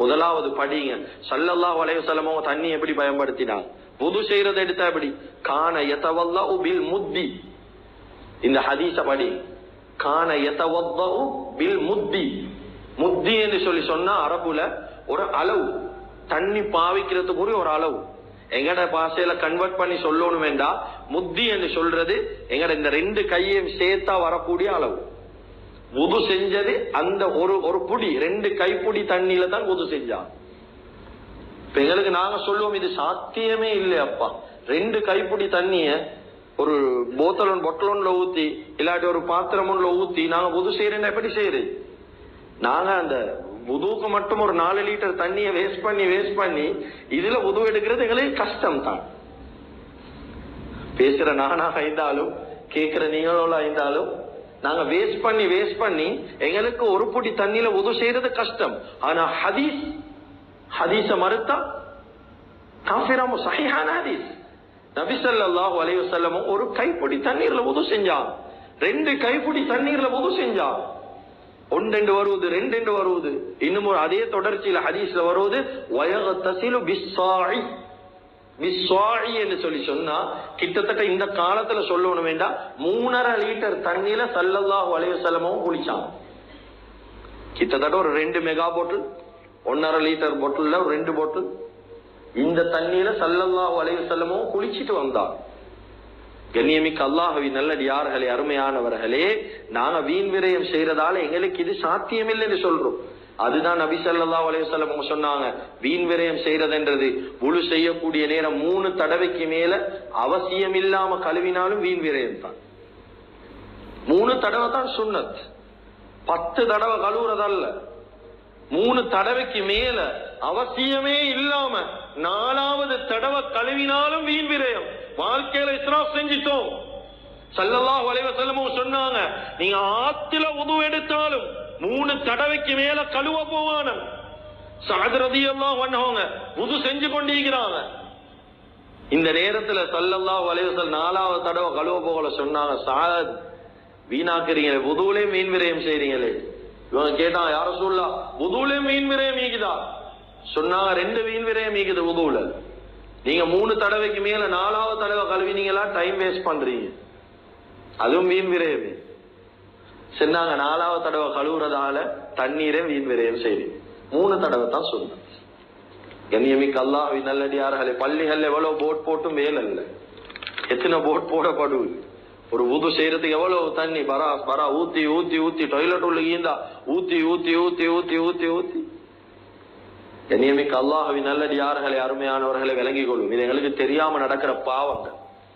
முதலாவது படிங்க. சல்லல்லா அலைஹி தண்ணி எப்படி பயன்படுத்தினாங்க? புது செய்யறதை எடுத்தா எப்படி? காண யதவல்லஹு பில் முத்தி. இந்த ஹதீச படி. காண யதவல்லஹு பில் முத்தி. முத்தி என்று சொல்லி சொன்னா அரபுல ஒரு அளவு. தண்ணி பாவிக்கிறதுக்குரிய ஒரு அளவு. எங்கட பாசையில கன்வெர்ட் பண்ணி சொல்லணும் வேண்டா முத்தி என்று சொல்றது எங்கட இந்த ரெண்டு கையையும் சேர்த்தா வரக்கூடிய அளவு. உது செஞ்சது அந்த ஒரு ஒரு புடி ரெண்டு கைப்புடி தண்ணியில தான் உது செஞ்சான். இப்ப எங்களுக்கு நாங்க சொல்லுவோம் இது சாத்தியமே இல்லை அப்பா. ரெண்டு கைப்புடி தண்ணிய ஒரு போத்தலன் பொட்டலோன்ல ஊத்தி இல்லாட்டி ஒரு பாத்திரம் ஒன்றுல ஊத்தி நாங்க உது செய்யறேன்னா எப்படி செய்யறது நாங்க அந்த உதுவுக்கு மட்டும் ஒரு நாலு லிட்டர் தண்ணியை வேஸ்ட் பண்ணி வேஸ்ட் பண்ணி இதுல உதவு எடுக்கிறது எங்களுக்கு கஷ்டம் தான். பேசுற நானாக இருந்தாலும் கேட்கிற நீங்களோட இருந்தாலும் நாங்க வேஸ்ட் பண்ணி வேஸ்ட் பண்ணி எங்களுக்கு ஒரு புடி தண்ணியில உதவு செய்யறது கஷ்டம். ஆனா ஹதீஸ் ஹதீஸ மறுத்தா காஃபிராமு சஹிஹான ஹதீஸ். நபி ஸல்லல்லாஹு ஒரு கைப்பிடி தண்ணீர்ல உதவு செஞ்சா ரெண்டு கைப்பிடி தண்ணீர்ல உதவு செஞ்சா ஒன்றெண்டு வருவது ரெண்டெண்டு வருவது. இன்னும் அதே தொடர்ச்சியில ஹதீஸ்ல வருவது வயகத்தசிலு பிஸ்ஸாஇ மிஸ்வாழி என்று சொல்லி சொன்னா கிட்டத்தட்ட இந்த காலத்துல சொல்லணும் வேண்டாம் மூணரை லிட்டர் தண்ணியில சல்லல்லாஹு அலைஹி குளிச்சாங்க கிட்டத்தட்ட ஒரு ரெண்டு மெகா போட்டில் ஒன்னரை லிட்டர் போட்டில்ல ஒரு ரெண்டு போட்டில் இந்த தண்ணியில சல்லல்லாஹு அலைஹி வஸல்லமும் குளிச்சிட்டு வந்தான். கண்ணியமிக்க அல்லாஹவி நல்லடியார்களே அருமையானவர்களே நாங்க வீண் விரயம் செய்யறதால எங்களுக்கு இது சாத்தியமில்லைன்னு சொல்றோம். அதுதான் நபி ஸல்லல்லாஹு அலைஹி சொன்னாங்க. வீண் விரயம் செய்யறதுன்றது முழு செய்யக்கூடிய நேரம் மூணு தடவைக்கு மேல அவசியம் இல்லாம கழுவினாலும் வீண் விரயம் தான். மூணு தடவை தான் சுண்ணத் பத்து தடவை கழுவுறதல்ல. மூணு தடவைக்கு மேல அவசியமே இல்லாம நாலாவது தடவை கழுவினாலும் வீண் விரயம். வாழ்க்கையில இஸ்ராப் செஞ்சிட்டோம். சல்லல்லாஹ் அலைஹி சொன்னாங்க. நீங்க ஆத்துல உதவு எடுத்தாலும் மூணு தடவைக்கு மேல கழுவ போவானம் சாத் எல்லாம் பண்ணவங்க புது செஞ்சு கொண்டிருக்கிறாங்க. இந்த நேரத்துல சல்லல்லா வலைவசல் நாலாவது தடவை கழுவ போகல சொன்னாங்க சாத் வீணாக்குறீங்களே புதுவிலே மீன் விரயம் செய்றீங்களே. இவங்க கேட்டான் யார சொல்லா புதுவிலே மீன் விரயம் ஈகுதா சொன்னாங்க ரெண்டு மீன் விரயம் ஈகுது புதுவுல. நீங்க மூணு தடவைக்கு மேல நாலாவது தடவை கழுவினீங்களா? டைம் வேஸ்ட் பண்றீங்க. அதுவும் மீன் விரயமே. சொன்னாங்க நாலாவது தடவை கழுவுறதால தண்ணீரே வீண் விரயம் செய்றீங்க மூணு தடவை தான் சொன்னேன். கண்ணியமிக்க அல்லாஹி நல்லடியார்களே பள்ளிகள் எவ்வளவு போட் போட்டும் வேலை இல்ல. எத்தனை போட் போடப்படுது? ஒரு ஊது செய்யறதுக்கு எவ்வளவு தண்ணி? பரா பரா ஊத்தி ஊத்தி ஊத்தி டொய்லெட் உள்ள ஈந்தா ஊத்தி ஊத்தி ஊத்தி ஊத்தி ஊத்தி ஊத்தி. கண்ணியமிக்க அல்லாஹவி நல்லடியார்களே அருமையானவர்களை விளங்கிக் கொள்ளும். இது எங்களுக்கு தெரியாம நடக்கிற பாவங்கள்.